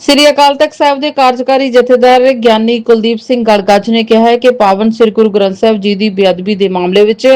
ਸ੍ਰੀ ਅਕਾਲ ਤਖਤ ਸਾਹਿਬ ਦੇ ਕਾਰਜਕਾਰੀ ਜਥੇਦਾਰ ਗਿਆਨੀ ਕੁਲਦੀਪ ਸਿੰਘ ਗੜਗੱਜ ਨੇ ਕਿਹਾ ਹੈ ਕਿ ਪਾਵਨ ਸ੍ਰੀ ਗੁਰੂ ਗ੍ਰੰਥ ਸਾਹਿਬ ਜੀ ਦੀ ਬੇਅਦਬੀ ਦੇ ਮਾਮਲੇ ਵਿੱਚ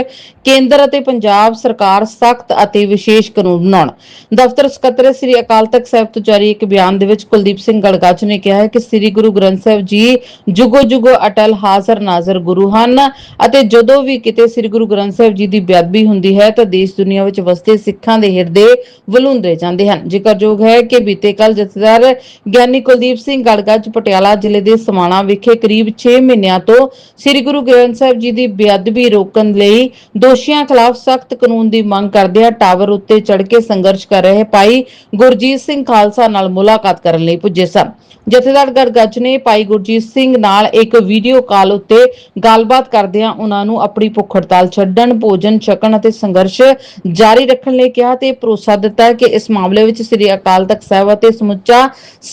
ਕੇਂਦਰ ਅਤੇ ਪੰਜਾਬ ਸਰਕਾਰ ਸਖਤ ਅਤੇ ਵਿਸ਼ੇਸ਼ ਕਾਨੂੰਨ ਬਣਾਉਣ। ਦਫ਼ਤਰ ਸਕੱਤਰ ਸ੍ਰੀ ਅਕਾਲ ਤਖਤ ਸਾਹਿਬ ਤੋਂ ਜਾਰੀ ਇੱਕ ਬਿਆਨ ਦੇ ਵਿੱਚ ਕੁਲਦੀਪ ਸਿੰਘ ਗੜਗੱਜ ਨੇ ਕਿਹਾ ਹੈ ਕਿ ਸ੍ਰੀ ਗੁਰੂ ਗ੍ਰੰਥ ਸਾਹਿਬ ਜੀ ਜੁਗੋ ਜੁਗੋ ਅਟਲ ਹਾਜ਼ਰ ਨਾਜ਼ਰ ਗੁਰੂ ਹਨ ਅਤੇ ਜਦੋਂ ਵੀ ਕਿਤੇ ਸ੍ਰੀ ਗੁਰੂ ਗ੍ਰੰਥ ਸਾਹਿਬ ਜੀ ਦੀ ਬੇਅਦਬੀ ਹੁੰਦੀ ਹੈ ਤਾਂ ਦੇਸ਼ ਦੁਨੀਆ ਵਿੱਚ ਵਸਦੇ ਸਿੱਖਾਂ ਦੇ ਹਿਰਦੇ ਵਲੂੰਦੇ ਜਾਂਦੇ ਹਨ। ਜ਼ਿਕਰਯੋਗ ਹੈ ਕਿ ਬੀਤੇ ਕੱਲ ਜਥੇਦਾਰ ਗਿਆਨੀ ਕੁਲਦੀਪ ਸਿੰਘ ਗੜਗੱਜ ਪਟਿਆਲਾ ਜ਼ਿਲ੍ਹੇ ਦੇ ਸਮਾਣਾ ਵਿਖੇ ਕਰੀਬ 6 ਮਹੀਨਿਆਂ ਤੋਂ ਸ੍ਰੀ ਗੁਰੂ ਗ੍ਰੰਥ ਸਾਹਿਬ ਜੀ ਦੀ ਬੇਅਦਬੀ ਰੋਕਣ ਲਈ ਦੋਸ਼ੀਆਂ ਖਿਲਾਫ ਸਖਤ ਕਾਨੂੰਨ ਦੀ ਮੰਗ ਕਰਦਿਆਂ ਟਾਵਰ ਉੱਤੇ ਚੜ੍ਹ ਕੇ ਸੰਘਰਸ਼ ਕਰ ਰਹੇ ਭਾਈ ਗੁਰਜੀਤ ਸਿੰਘ ਖਾਲਸਾ ਨਾਲ ਮੁਲਾਕਾਤ ਕਰਨ ਲਈ ਪੁੱਜੇ ਸਨ। ਜਥੇਦਾਰ ਗੜਗੱਜ ਨੇ ਭਾਈ ਗੁਰਜੀਤ ਸਿੰਘ ਨਾਲ ਇੱਕ ਵੀਡੀਓ ਕਾਲ ਉੱਤੇ ਗੱਲਬਾਤ ਕਰਦਿਆਂ ਉਹਨਾਂ ਨੂੰ ਆਪਣੀ ਭੁੱਖ ਹੜਤਾਲ ਛੱਡਣ, ਭੋਜਨ ਛਕਣ ਅਤੇ ਸੰਘਰਸ਼ ਜਾਰੀ ਰੱਖਣ ਲਈ ਕਿਹਾ ਤੇ ਭਰੋਸਾ ਦਿੱਤਾ ਕਿ ਇਸ ਮਾਮਲੇ ਵਿੱਚ ਸ੍ਰੀ ਅਕਾਲ ਤਖਤ ਸਾਹਿਬ ਅਤੇ ਸਮੁੱਚਾ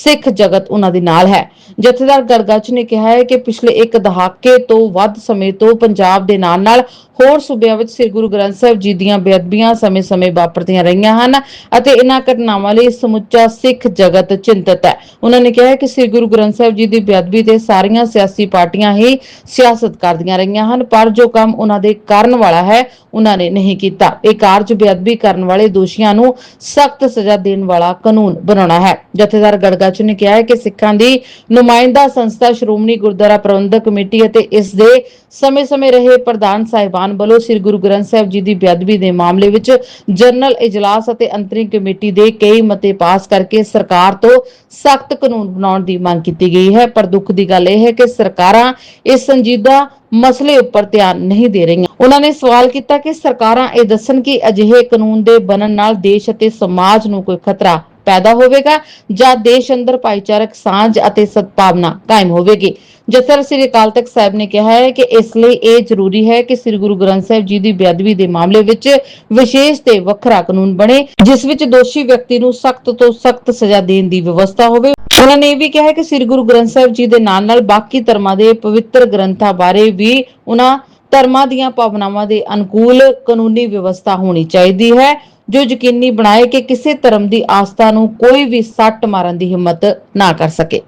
ਸਿੱਖ ਜਗਤ ਉਹਨਾਂ ਦੇ ਨਾਲ ਹੈ। ਜਥੇਦਾਰ ਗੜਗੱਜ ਨੇ ਕਿਹਾ ਹੈ ਕਿ ਪਿਛਲੇ ਇੱਕ ਦਹਾਕੇ ਤੋਂ ਵੱਧ ਸਮੇਂ ਤੋਂ ਪੰਜਾਬ ਦੇ ਨਾਲ-ਨਾਲ ਹੋਰ ਸੂਬਿਆਂ ਵਿੱਚ ਸ੍ਰੀ ਗੁਰੂ ਗ੍ਰੰਥ ਸਾਹਿਬ ਜੀ ਦੀਆਂ ਬੇਅਦਬੀਆਂ ਸਮੇਂ-ਸਮੇਂ ਵਾਪਰਦੀਆਂ ਰਹੀਆਂ ਹਨ ਅਤੇ ਇਹਨਾਂ ਘਟਨਾਵਾਂ ਲਈ ਸਮੁੱਚਾ ਸਿੱਖ ਜਗਤ ਚਿੰਤਤ ਹੈ। ਉਹਨਾਂ ਨੇ ਕਿਹਾ ਕਿ ਸ੍ਰੀ ਗੁਰੂ ਗ੍ਰੰਥ ਸਾਹਿਬ ਜੀ ਦੀ ਬੇਅਦਬੀ ਤੇ ਸਾਰੀਆਂ ਸਿਆਸੀ ਪਾਰਟੀਆਂ ਹੀ ਸਿਆਸਤ ਕਰਦੀਆਂ ਰਹੀਆਂ ਹਨ, ਪਰ ਜੋ ਕੰਮ ਉਹਨਾਂ ਦੇ ਕਰਨ ਵਾਲਾ ਹੈ, ਉਹਨਾਂ ਨੇ ਨਹੀਂ ਕੀਤਾ। ਇਹ ਕਾਰਜ ਬੇਅਦਬੀ ਕਰਨ ਵਾਲੇ ਦੋਸ਼ੀਆਂ ਨੂੰ ਸਖਤ ਸਜ਼ਾ ਦੇਣ ਵਾਲਾ ਕਾਨੂੰਨ ਬਣਾਉਣਾ ਹੈ। ਜਥੇਦਾਰ ਗੜਗੱਜ ਨੇ ਕਿਹਾ ਹੈ ਕਿ ਸਿੱਖਾਂ ਦੀ ਨੁਮਾਇੰਦਾ ਸੰਸਥਾ ਸ਼੍ਰੋਮਣੀ ਗੁਰਦੁਆਰਾ ਪ੍ਰਬੰਧਕ ਕਮੇਟੀ ਅਤੇ ਇਸ ਦੇ ਸਮੇਂ-ਸਮੇਂ ਰਹੇ ਪ੍ਰਧਾਨ ਸਾਹਿਬਾਨ ਵੱਲੋਂ ਸ੍ਰੀ ਗੁਰੂ ਗ੍ਰੰਥ ਸਾਹਿਬ ਜੀ ਦੀ ਬੇਅਦਬੀ ਦੇ ਮਾਮਲੇ ਵਿੱਚ ਜਨਰਲ ਇਜਲਾਸ ਅਤੇ ਅੰਤਰਿਮ ਕਮੇਟੀ ਦੇ ਕਈ ਮਤੇ ਪਾਸ ਕਰਕੇ ਸਰਕਾਰ ਤੋਂ ਸਖਤ ਕਾਨੂੰਨ ਬਣਾਉਣ ਦੀ ਮੰਗ ਕੀਤੀ ਗਈ ਹੈ। ਪਰ ਦੁੱਖ ਦੀ ਗੱਲ ਇਹ ਹੈ ਕਿ ਸਰਕਾਰਾਂ ਇਸ ਸੰਜੀਦਾ ਮਸਲੇ ਉੱਪਰ ਧਿਆਨ ਨਹੀਂ ਦੇ ਰਹੀਆਂ। ਉਹਨਾਂ ਨੇ ਸਵਾਲ ਕੀਤਾ ਕਿ ਸਰਕਾਰਾਂ ਇਹ ਦੱਸਣ ਕਿ ਅਜਿਹੇ ਕਾਨੂੰਨ ਦੇ ਬਣਨ ਨਾਲ ਦੇਸ਼ ਅਤੇ ਸਮਾਜ ਨੂੰ ਕੋਈ ਖਤਰਾ ਪੈਦਾ ਹੋਵੇਗਾ ਜਾਂ ਦੇਸ਼ ਅੰਦਰ ਭਾਈਚਾਰਕ ਸਾਂਝ ਅਤੇ ਸਦਭਾਵਨਾ ਕਾਇਮ ਹੋਵੇਗੀ। ਜਥੇਦਾਰ ਸ੍ਰੀ ਅਕਾਲ ਤਖਤ ਸਾਹਿਬ ਨੇ ਕਿਹਾ ਹੈ ਕਿ ਇਸ ਲਈ ਇਹ ਜ਼ਰੂਰੀ ਹੈ ਕਿ ਸ੍ਰੀ ਗੁਰੂ ਗ੍ਰੰਥ ਸਾਹਿਬ ਜੀ ਦੀ ਬੇਅਦਬੀ ਦੇ ਮਾਮਲੇ ਵਿੱਚ ਵਿਸ਼ੇਸ਼ ਤੇ ਵੱਖਰਾ ਕਾਨੂੰਨ ਬਣੇ, ਜਿਸ ਵਿੱਚ ਦੋਸ਼ੀ ਵਿਅਕਤੀ ਨੂੰ ਸਖਤ ਤੋਂ ਸਖਤ ਸਜ਼ਾ ਦੇਣ ਦੀ ਵਿਵਸਥਾ ਹੋਵੇ। ਉਹਨਾਂ ਨੇ ਇਹ ਵੀ ਕਿਹਾ ਕਿ ਸ੍ਰੀ ਗੁਰੂ ਗ੍ਰੰਥ ਸਾਹਿਬ ਜੀ ਦੇ ਨਾਲ-ਨਾਲ ਬਾਕੀ ਧਰਮਾਂ ਦੇ ਪਵਿੱਤਰ ਗ੍ਰੰਥਾਂ ਬਾਰੇ ਵੀ ਉਹਨਾਂ ਧਰਮਾਂ ਦੀਆਂ ਭਾਵਨਾਵਾਂ ਦੇ ਅਨੁਕੂਲ ਕਾਨੂੰਨੀ ਵਿਵਸਥਾ ਹੋਣੀ ਚਾਹੀਦੀ ਹੈ। ਜੋ ਯਕੀਨੀ ਬਣਾਏ ਕਿ ਕਿਸੇ ਧਰਮ ਦੀ ਆਸਥਾ ਨੂੰ ਕੋਈ ਵੀ ਸੱਟ ਮਾਰਨ ਦੀ ਹਿੰਮਤ ਨਾ ਕਰ ਸਕੇ।